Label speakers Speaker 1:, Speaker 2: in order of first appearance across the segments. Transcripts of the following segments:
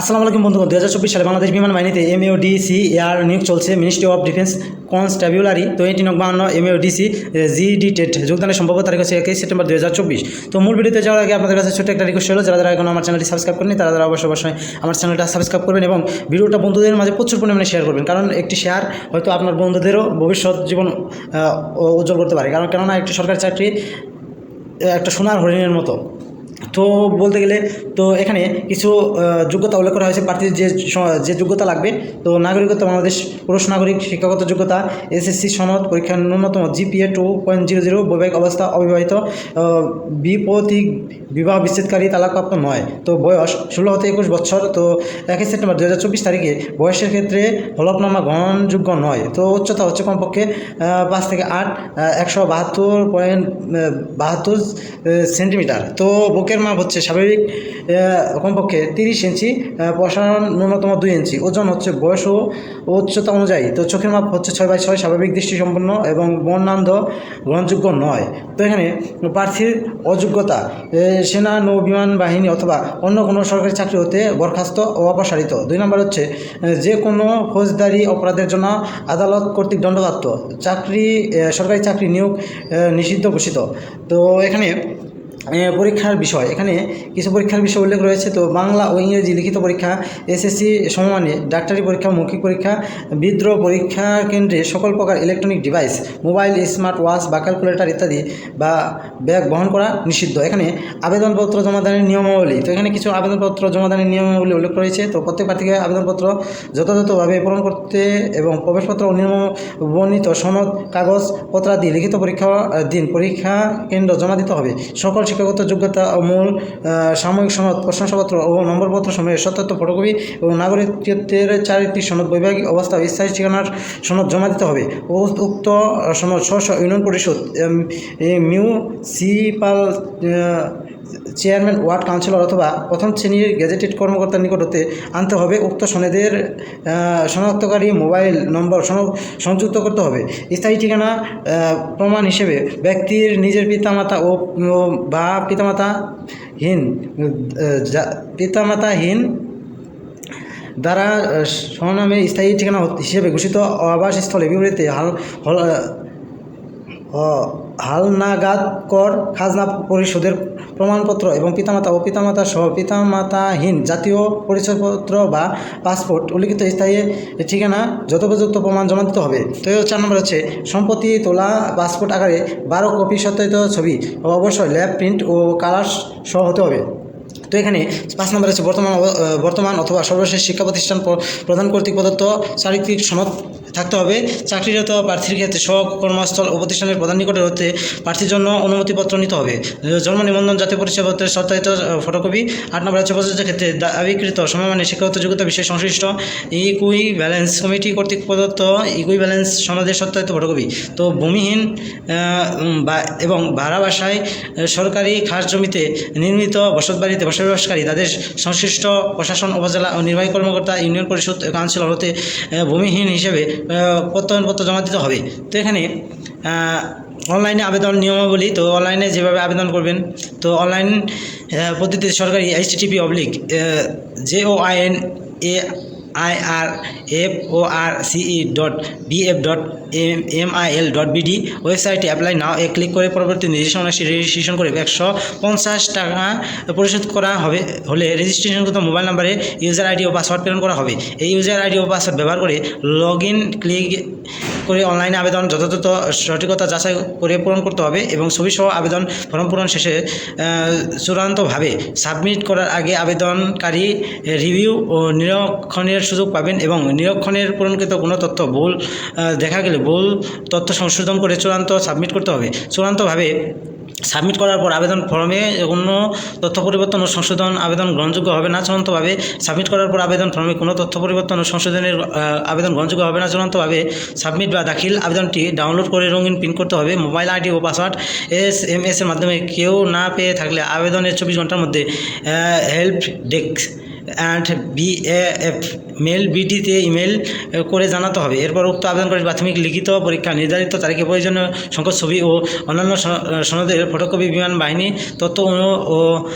Speaker 1: আসসালামু আলাইকুম বন্ধুগণ দু হাজার চব্বিশ সালে বাংলাদেশ বিমান বাহিনীতে এমএও ডিসি এয়ার নিয়োগ চলছে ministry of defence constabulary twenty নং বাহান্ন ডিসি জিডি টেট যোগদানের সম্ভাব্য তারিখ হচ্ছে একই সেপ্টেম্বর দু হাজার চব্বিশ। তো মূল ভিডিওতে যাওয়ার আগে আপনাদের কাছে ছোট্ট একটা রিকোয়েস্ট হলো, যারা যারা এখন আমার চ্যানেলটি সাবস্ক্রাইব করেনি তারা তারা অবশ্যই অবশ্যই আমার চ্যানেলটা সাবস্ক্রাইব করবেন এবং ভিডিওটা বন্ধুদের মাঝে প্রচুর পরিমাণে শেয়ার করবেন। কারণ একটি শেয়ার হয়তো আপনার বন্ধুদেরও ভবিষ্যৎ জীবন উজ্জ্বল করতে পারে। কারণ কেননা একটি সরকারি চাকরি, একটা সোনার হরিণের মতো। তো বলতে গেলে তো এখানে কিছু যোগ্যতা উল্লেখ করা হয়েছে প্রার্থীর যে যে যোগ্যতা লাগবে। তো নাগরিকত্ব বাংলাদেশ পুরুষ নাগরিক শিক্ষাগত যোগ্যতা এসএসসি সনদ পরীক্ষার ন্যূনতম G P A two point zero zero বৈবাহিক অবস্থা অবিবাহিত আহ, বিপত্তিক বিবাহ বিচ্ছেদকারী তালাকপ্রাপ্ত নয়। তো বয়স ষোলো হতে একুশ বছর তো একই সেপ্টেম্বর দু হাজার চব্বিশ তারিখে বয়সের ক্ষেত্রে হলফনামা গ্রহণযোগ্য নয়। তো উচ্চতা হচ্ছে কমপক্ষে পাঁচ থেকে আট একশো বাহাত্তর পয়েন্ট বাহাত্তর সেন্টিমিটার। তো বুকের মাপ হচ্ছে স্বাভাবিক কমপক্ষে তিরিশ ইঞ্চি প্রসারণ ন্যূনতম দুই ইঞ্চি। ওজন হচ্ছে বয়স ও উচ্চতা অনুযায়ী। তো চোখের মাপ হচ্ছে ছয় বাই ছয়, স্বাভাবিক দৃষ্টিসম্পন্ন এবং বর্ণান্ধ, গ্রহণযোগ্য নয়। তো এখানে প্রার্থীর অযোগ্যতা সেনা নৌ বিমান বাহিনী অথবা অন্য কোনো সরকারি চাকরি হতে বরখাস্ত ও অপসারিত। দুই নম্বর হচ্ছে যে কোনো ফৌজদারি অপরাধের জন্য আদালত কর্তৃক দণ্ডপ্রাপ্ত। চাকরি সরকারি চাকরি নিয়োগ নিষিদ্ধ ঘোষিত। তো এখানে পরীক্ষার বিষয়। এখানে কিছু পরীক্ষার বিষয় উল্লেখ রয়েছে। তো বাংলা ও ইংরেজি লিখিত পরীক্ষা এসএসসি সমমানে ডাক্তারি পরীক্ষা, মৌখিক পরীক্ষা, বিদ্রোহ পরীক্ষা কেন্দ্রে সকল প্রকার electronic device mobile smart watch বা ক্যালকুলেটর ইত্যাদি বা ব্যাগ বহন করা নিষিদ্ধ। এখানে আবেদনপত্র জমাদানের নিয়মাবলী। তো এখানে কিছু আবেদনপত্র জমাদানের নিয়মাবলী উল্লেখ রয়েছে। তো প্রত্যেক প্রার্থীকে আবেদনপত্র যথাযথভাবে পূরণ করতে এবং প্রবেশপত্র ও নিয়ম বর্ণিত সনদ, কাগজ, পত্রাদি লিখিত পরীক্ষা, দিন, পরীক্ষা কেন্দ্র জমা দিতে হবে। সকল শিক্ষাগত যোগ্যতা ও মূল সাময়িক সনদ প্রশংসাপত্র ও নম্বরপত্র সময়ের সত্যত্ব ফটোকপি এবং নাগরিকত্বের চারিত্রিক সনদ বৈবাহিক অবস্থা স্থায়ী ঠিকানার সনদ জমা দিতে হবে। উক্ত সনদ স্ব ইউনিয়ন পরিষদ মিউনিসিপাল চেয়ারম্যান ওয়ার্ড কাউন্সিলর অথবা প্রথম শ্রেণির গেজেটেড কর্মকর্তার নিকট হতে আনতে হবে। উক্ত সনদের শনাক্তকারী মোবাইল নম্বর সংযুক্ত করতে হবে। স্থায়ী ঠিকানা প্রমাণ হিসেবে ব্যক্তির নিজের পিতামাতা ও বা পিতামাতাহীন পিতামাতাহীন দ্বারা স্বনামে স্থায়ী ঠিকানা হিসেবে ঘোষিত আবাসস্থলে বিপরীতে হাল, হল হালনাগাদ কর, খাজনা পরিশোধের প্রমাণপত্র এবং পিতামাতা ও পিতামাতা সহ পিতামাতাহীন জাতীয় পরিচয়পত্র বা পাসপোর্ট উল্লিখিত স্থায়ী ঠিকানা যথোপযুক্ত প্রমাণ জমা দিতে হবে। তো চার নম্বর হচ্ছে, সম্পত্তি তোলা, পাসপোর্ট আকারে বারো কপি সত্যায়িত ছবি অবশ্যই ল্যাব প্রিন্ট ও কালার সহ হতে হবে। তো এখানে পাঁচ নম্বর আছে বর্তমান বর্তমান অথবা সর্বশেষ শিক্ষা প্রতিষ্ঠান প্রধান কর্তৃক প্রদত্ত চারিত্রিক সনদ থাকতে হবে। চাকরিরত প্রার্থীর ক্ষেত্রে সহকর্মস্থল ও প্রতিষ্ঠানের প্রধান নিকটের হতে প্রার্থীর জন্য অনুমতিপত্র নিতে হবে। জন্ম নিবন্ধন, জাতীয় পরিচয়পত্রের সত্যায়িত ফটোকপি আট নম্বর হচ্ছে প্রযোজ্য ক্ষেত্রে দাবিকৃত সমমানের শিক্ষাগত যোগ্যতা বিষয়ে সংশ্লিষ্ট ইকুই ব্যালেন্স কমিটি কর্তৃক প্রদত্ত ইকুই ব্যালেন্স সনদের সত্যায়িত ফটোকপি তো ভূমিহীন এবং ভাড়া বাসায় সরকারি খাস জমিতে নির্মিত বসতবাড়িতে বসবাসকারী তাদের সংশ্লিষ্ট প্রশাসন, উপজেলা ও নির্বাহী কর্মকর্তা, ইউনিয়ন পরিষদ কাউন্সিলর হতে ভূমিহীন হিসেবে প্রত্যয়নপত্র জমা দিতে হবে। তো এখানে অনলাইনে আবেদন নিয়মাবলী, তো অনলাইনে যেভাবে আবেদন করবেন, তো অনলাইন পদ্ধতিতে সরকারি H T P oblique J O A I R F O R C E dot B F dot M M I L dot B D ওয়েবসাইটে অ্যাপ্লাই নাও এ ক্লিক করে পরবর্তী নির্দেশনা রেজিস্ট্রেশন করে একশো পঞ্চাশ টাকা পরিশোধ করা হবে, হলে রেজিস্ট্রেশনগত মোবাইল নাম্বারে ইউজার আইডি ও পাসওয়ার্ড প্রেরণ করা হবে। এই ইউজার আইডি ও পাসওয়ার্ড ব্যবহার করে লগ ইন ক্লিক করে অনলাইনে আবেদন যথাযথ সঠিকতা যাচাই করে পূরণ করতে হবে এবং ছবিসহ আবেদন ফর্ম পূরণ শেষে চূড়ান্তভাবে সাবমিট করার আগে আবেদনকারী রিভিউ ও নিরীক্ষণের সুযোগ পাবেন এবং নিরীক্ষণের পূরণকৃত কোনো তথ্য ভুল দেখা গেলে ভুল তথ্য সংশোধন করে চূড়ান্ত সাবমিট করতে হবে। চূড়ান্তভাবে সাবমিট করার পর আবেদন ফর্মে কোনো তথ্য পরিবর্তন ও সংশোধন আবেদন গ্রহণযোগ্য হবে না চূড়ান্তভাবে। সাবমিট করার পর আবেদন ফর্মে কোনো তথ্য পরিবর্তন ও সংশোধনের আবেদন গ্রহণযোগ্য হবে না চূড়ান্তভাবে। সাবমিট বা দাখিল আবেদনটি ডাউনলোড করে রঙিন প্রিন্ট করতে হবে। মোবাইল আইডি ও পাসওয়ার্ড এস এম এস এর মাধ্যমে কেউ না পেয়ে থাকলে আবেদনের চব্বিশ ঘণ্টার মধ্যে help desk and B F mail বিটিতে email করে জানাতে হবে। এরপর উক্ত আবেদনকারী প্রাথমিক লিখিত পরীক্ষা, নির্ধারিত তারিখে প্রয়োজনীয় সংখ্যক ছবি ও অন্যান্য সনদের ফটোকপি, বিমান বাহিনী, তথ্য ও-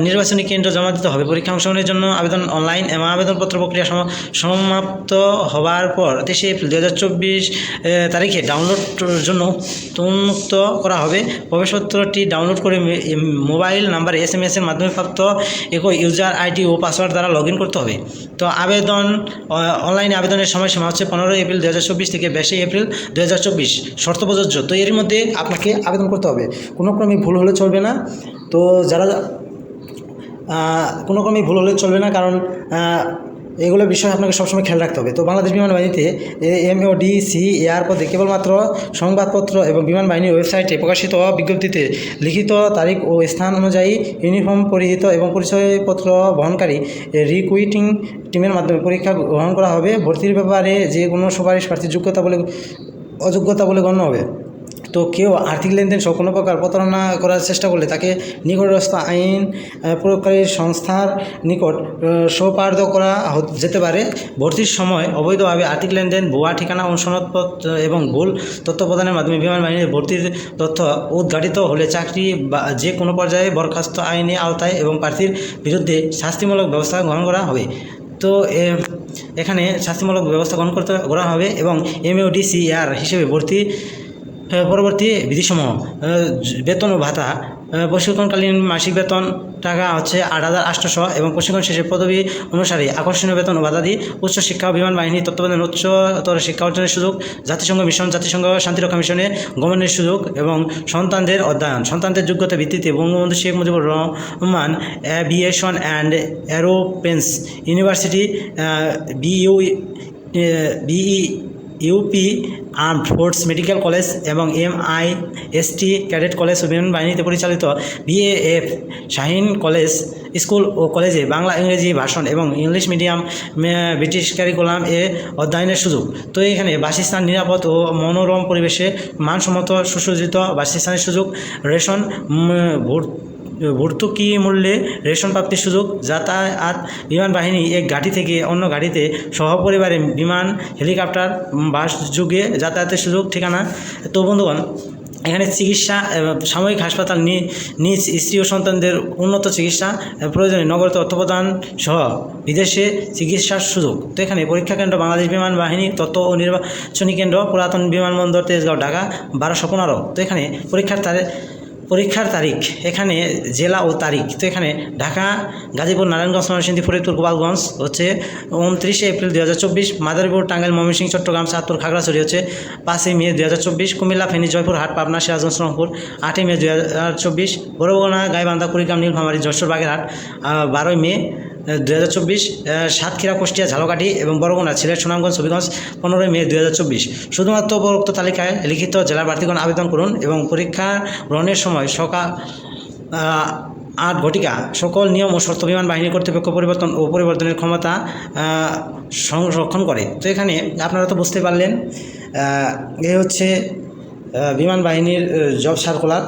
Speaker 1: নির্বাচনী কেন্দ্র জমা দিতে হবে। পরীক্ষা অংশগ্রহণের জন্য আবেদন অনলাইন এবং আবেদনপত্র প্রক্রিয়া সম- সমাপ্ত হওয়ার পর তেইশে এপ্রিল দু হাজার চব্বিশ তারিখে ডাউনলোডের জন্য উন্মুক্ত করা হবে। প্রবেশপত্রটি ডাউনলোড করে মোবাইল নাম্বার এস এম এর মাধ্যমে প্রাপ্ত একই ইউজার আইডি ও পাসওয়ার্ড দ্বারা লগ করতে হবে। তো আবেদন অনলাইনে আবেদনের সময়সীমা হচ্ছে পনেরোই এপ্রিল দু হাজার চব্বিশ থেকে বাইশে এপ্রিল দু হাজার চব্বিশ। শর্ত প্রযোজ্য। তো এর মধ্যে আপনাকে আবেদন করতে হবে। কোনো ক্রমে ভুল হলে চলবে না। তো যারা কোনো ক্রমেই ভুল হলে চলবে না কারণ এগুলো বিষয়ে আপনাকে সবসময় খেয়াল রাখতে হবে। তো বাংলাদেশ বিমান বাহিনীতে এমওডি সি এয়ার পদে কেবলমাত্র সংবাদপত্র এবং বিমান বাহিনীর ওয়েবসাইটে প্রকাশিত বিজ্ঞপ্তিতে লিখিত তারিখ ও স্থান অনুযায়ী ইউনিফর্ম পরিহিত এবং পরিচয়পত্র বহনকারী রিকুইটিং টিমের মাধ্যমে পরীক্ষা গ্রহণ করা হবে। ভর্তির ব্যাপারে যে কোনো সুপারিশ প্রার্থীর যোগ্যতা বলে, অযোগ্যতা বলে গণ্য হবে। তো কেউ আর্থিক লেনদেন সহ কোনো প্রকার প্রতারণা করার চেষ্টা করলে তাকে নিকটস্থ আইন প্রয়োগকারী সংস্থার নিকট সোপার্দ করা যেতে পারে। ভর্তির সময় অবৈধভাবে আর্থিক লেনদেন, ভুয়া ঠিকানা ও এবং ভুল তথ্য প্রদানের মাধ্যমে বিমান বাহিনীর ভর্তির তথ্য উদ্ঘাটিত হলে চাকরি বা যে কোনো পর্যায়ে বরখাস্ত আইনে আওতায় এবং প্রার্থীর বিরুদ্ধে শাস্তিমূলক ব্যবস্থা গ্রহণ করা হবে। তো এখানে শাস্তিমূলক ব্যবস্থা গ্রহণ করতে করা হবে এবং এমইউডিসি আর হিসেবে ভর্তি পরবর্তী বিধিসমূহ বেতন ও ভাতা প্রশিক্ষণকালীন মাসিক বেতন টাকা হচ্ছে আট হাজার আটশোশো এবং প্রশিক্ষণ শেষে পদবি অনুসারে আকর্ষণীয় বেতন ও ভাতাদি উচ্চশিক্ষা ও বিমান বাহিনী তত্ত্বাবধানে উচ্চতর শিক্ষা অর্জনের সুযোগ, জাতিসংঘ মিশন, জাতিসংঘ শান্তিরক্ষা মিশনে গমনের সুযোগ এবং সন্তানদের অধ্যয়ন। সন্তানদের যোগ্যতা ভিত্তিতে Bangabandhu Sheikh Mujibur Rahman aviation and aerospace university BU BE UP armed force medical college এবং M I S T cadet college ও বিমান বাহিনীতে পরিচালিত বিএএফ শাহিন কলেজ স্কুল ও কলেজে বাংলা, ইংরেজি ভাষণ এবং ইংলিশ মিডিয়াম ব্রিটিশ ক্যারিকুলাম এ অধ্যয়নের সুযোগ। তো এখানে বাসস্থান নিরাপদ ও মনোরম পরিবেশে মানসম্মত সুসজ্জিত বাসস্থানের সুযোগ, রেশন ভোট ভর্তুকি মূল্যে রেশন প্রাপ্তির সুযোগ, যাতায়াত, বিমান বাহিনী এক ঘাঁটি থেকে অন্য ঘাঁটিতে সহপরিবারে বিমান, হেলিকপ্টার, বাস যুগে যাতায়াতের সুযোগ, ঠিকানা। তো বন্ধুগণ, এখানে চিকিৎসা সাময়িক হাসপাতাল নিজ স্ত্রী ও সন্তানদের উন্নত চিকিৎসা প্রয়োজনে তথ্য প্রদান সহ বিদেশে চিকিৎসার সুযোগ। তো এখানে পরীক্ষা কেন্দ্র, বাংলাদেশ বিমান বাহিনী, তথ্য ও নির্বাচনী কেন্দ্র, পুরাতন বিমানবন্দর, তেজগাঁও, ঢাকা, বারোশো পনেরো। তো এখানে পরীক্ষার তারিখ পরীক্ষার তারিখ, এখানে জেলা ও তারিখ। তো এখানে ঢাকা, গাজীপুর, নারায়ণগঞ্জ নরসিংদী ফরিদপুর গোপালগঞ্জ হচ্ছে উনত্রিশে এপ্রিল দু হাজার চব্বিশ, মাদারীপুর, টাঙ্গাইল, ময়মনসিংহ, চট্টগ্রাম সাতপুর খাগড়াছড়ি হচ্ছে পাঁচই মে দু হাজার চব্বিশ, কুমিল্লা, ফেনী, জয়পুর হাট পাবনা সিরাজগঞ্জ, রংপুর, আটই মে দু হাজার চব্বিশ বড়বনা গাইবান্ধা, কুড়িগ্রাম, নীলফামারী, যশোর, বাগেরহাট বারোই মে দু হাজার চব্বিশ সাতক্ষীরা, কুষ্টিয়া, ঝালকাঠি এবং বরগুনা, সিলেট, সুনামগঞ্জ হবিগঞ্জ পনেরোই মে দু হাজার চব্বিশ। শুধুমাত্র উপরোক্ত তালিকায় লিখিত জেলার প্রার্থীগণ আবেদন করুন এবং পরীক্ষা গ্রহণের সময় সকাল আট ঘটিকা, সকল নিয়ম ও শর্ত বিমান বাহিনী কর্তৃপক্ষ পরিবর্তন ও পরিবর্তনের ক্ষমতা সংরক্ষণ করে। তো এখানে আপনারা তো বুঝতে পারলেন এ হচ্ছে বিমান বাহিনীর জব সার্কুলার।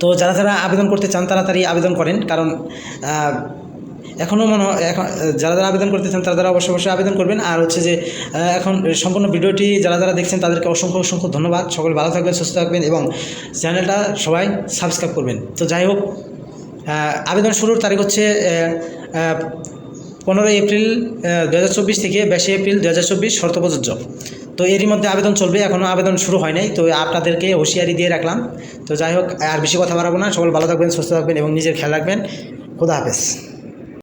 Speaker 1: তো যারা যারা আবেদন করতে চান তারা তাড়াতাড়ি আবেদন করেন, কারণ এখনও মনে হয়, এখন, যারা যারা আবেদন করতে চান তারা তারা অবশ্যই অবশ্যই আবেদন করবেন। আর হচ্ছে যে এখন সম্পূর্ণ ভিডিওটি যারা যারা দেখছেন তাদেরকে অসংখ্য অসংখ্য ধন্যবাদ। সকল ভালো থাকবেন, সুস্থ থাকবেন এবং চ্যানেলটা সবাই সাবস্ক্রাইব করবেন। তো যাই হোক আবেদন শুরুর তারিখ হচ্ছে পনেরোই এপ্রিল দু হাজার চব্বিশ থেকে বাইশে এপ্রিল দু হাজার চব্বিশ শর্ত প্রযোজ্য। তো এরই মধ্যে আবেদন চলবে এখনও আবেদন শুরু হয় নাই। তো আপনাদেরকে হুঁশিয়ারি দিয়ে রাখলাম। তো যাই হোক, আর বেশি কথা বাড়াবো না। সকল ভালো থাকবেন, সুস্থ থাকবেন এবং নিজের খেয়াল রাখবেন। খুদা হাফেজ।